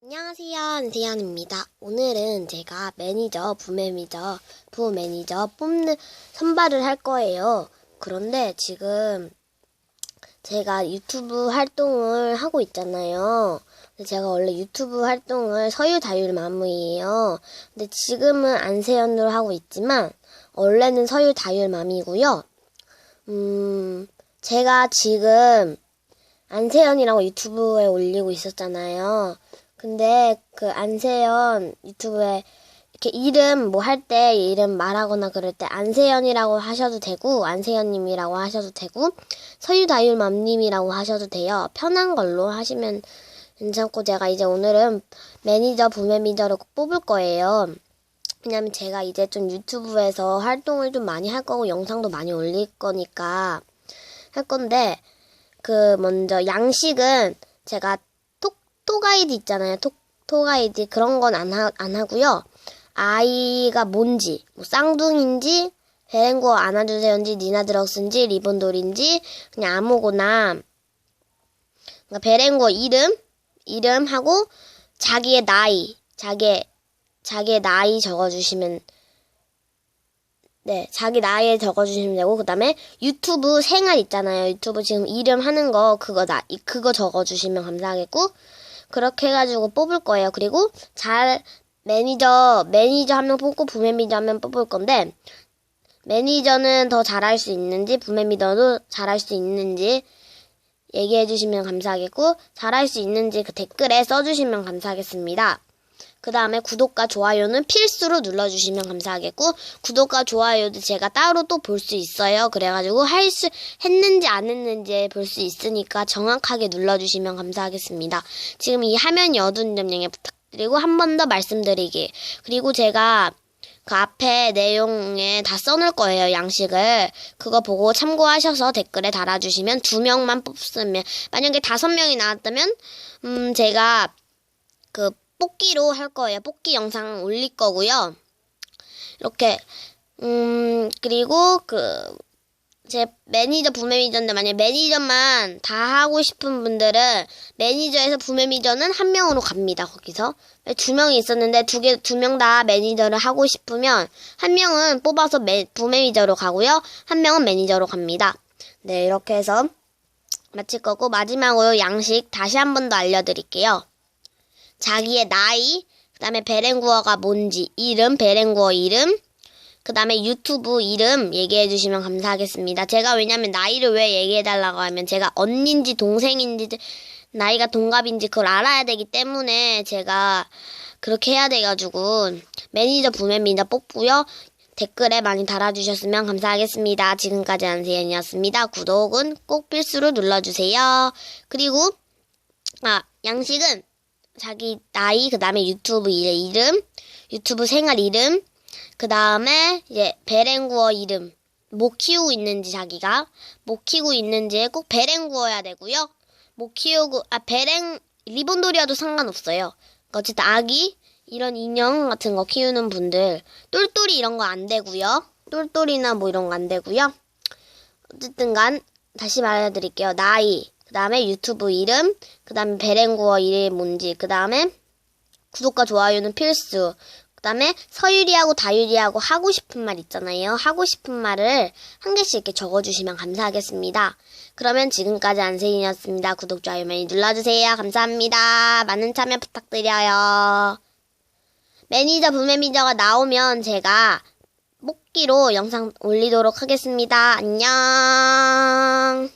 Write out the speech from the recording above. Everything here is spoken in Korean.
안녕하세요. 안세연입니다. 오늘은 제가 매니저, 부매니저, 부매니저 뽑는 선발을 할 거예요. 그런데 지금 제가 유튜브 활동을 하고 있잖아요. 제가 원래 유튜브 활동을 서유다율맘이에요. 근데 지금은 안세연으로 하고 있지만 원래는 서유다율 맘이고요. 음, 제가 지금 안세연이라고 유튜브에 올리고 있었잖아요. 근데 그 안세연 유튜브에 이렇게 이름 뭐 할 때 이름 말하거나 그럴 때 안세연이라고 하셔도 되고 안세연님이라고 하셔도 되고 서유다율맘님이라고 하셔도 돼요. 편한 걸로 하시면 괜찮고 제가 이제 오늘은 매니저 부매니저를 꼭 뽑을 거예요. 왜냐면 제가 이제 좀 유튜브에서 활동을 좀 많이 할 거고 영상도 많이 올릴 거니까 할 건데 그 먼저 양식은 제가 톡 톡아이디 있잖아요. 톡 톡아이디 그런 건안안 하고요. 아이가 뭔지 뭐 쌍둥이인지 베렌고 안아주세요인지 니나드럭스인지 리본돌인지 그냥 아무거나 그러니까 베렌고 이름 이름하고 자기의 나이 자기 자기의 나이 적어주시면 네, 자기 나이 적어주시면 되고, 그 다음에 유튜브 생활 있잖아요. 유튜브 지금 이름 하는 거, 그거 나, 이- 그거 적어주시면 감사하겠고, 그렇게 해가지고 뽑을 거예요. 그리고 잘, 매니저, 매니저 한 명 뽑고, 부매니저 한 명 뽑을 건데, 매니저는 더 잘할 수 있는지, 부매니저도 잘할 수 있는지, 얘기해 주시면 감사하겠고, 잘할 수 있는지 그 댓글에 써주시면 감사하겠습니다. 그 다음에 구독과 좋아요는 필수로 눌러주시면 감사하겠고, 구독과 좋아요도 제가 따로 또 볼 수 있어요. 그래가지고 할 수, 했는지 안 했는지 볼 수 있으니까 정확하게 눌러주시면 감사하겠습니다. 지금 이 화면이 어두운 점 양해 부탁드리고, 한 번 더 말씀드리기. 그리고 제가 그 앞에 내용에 다 써놓을 거예요, 양식을. 그거 보고 참고하셔서 댓글에 달아주시면 두 명만 뽑으면, 만약에 다섯 명이 나왔다면, 음, 제가 그 뽑기로 할 거예요. 뽑기 영상 올릴 거고요. 이렇게 음 그리고 그 제 매니저 부매니저인데 만약 매니저만 다 하고 싶은 분들은 매니저에서 부매니저는 한 명으로 갑니다. 거기서 두 명이 있었는데 두 개 두 명 다 매니저를 하고 싶으면 한 명은 뽑아서 매, 부매니저로 가고요. 한 명은 매니저로 갑니다. 네 이렇게 해서 마칠 거고 마지막으로 양식 다시 한 번 더 알려드릴게요. 자기의 나이, 그 다음에 베렌구어가 뭔지, 이름, 베렌구어 이름, 그 다음에 유튜브 이름 얘기해 주시면 감사하겠습니다. 제가 왜냐면 나이를 왜 얘기해 달라고 하면 제가 언니인지 동생인지 나이가 동갑인지 그걸 알아야 되기 때문에 제가 그렇게 해야 돼가지고 매니저 부매니저 뽑고요. 댓글에 많이 달아주셨으면 감사하겠습니다. 지금까지 안세연이었습니다. 구독은 꼭 필수로 눌러주세요. 그리고 아 양식은 자기 나이, 그 다음에 유튜브 이- 이름, 유튜브 생활 이름, 그 다음에 이제 베렌구어 이름, 뭐 키우고 있는지 자기가, 뭐 키우고 있는지에 꼭 베렌구어야 되고요. 뭐 키우고, 아, 베렌, 리본돌이어도 상관없어요. 어쨌든 아기, 이런 인형 같은 거 키우는 분들, 똘똘이 이런 거 안 되고요. 똘똘이나 뭐 이런 거 안 되고요. 어쨌든 간, 다시 말해드릴게요. 나이, 그 다음에 유튜브 이름, 그 다음에 베렌구어 이름이 뭔지, 그 다음에 구독과 좋아요는 필수. 그 다음에 서유리하고 다유리하고 하고 싶은 말 있잖아요. 하고 싶은 말을 한 개씩 이렇게 적어주시면 감사하겠습니다. 그러면 지금까지 안세인이었습니다. 구독, 좋아요 많이 눌러주세요. 감사합니다. 많은 참여 부탁드려요. 매니저, 부매니저가 나오면 제가 뽑기로 영상 올리도록 하겠습니다. 안녕.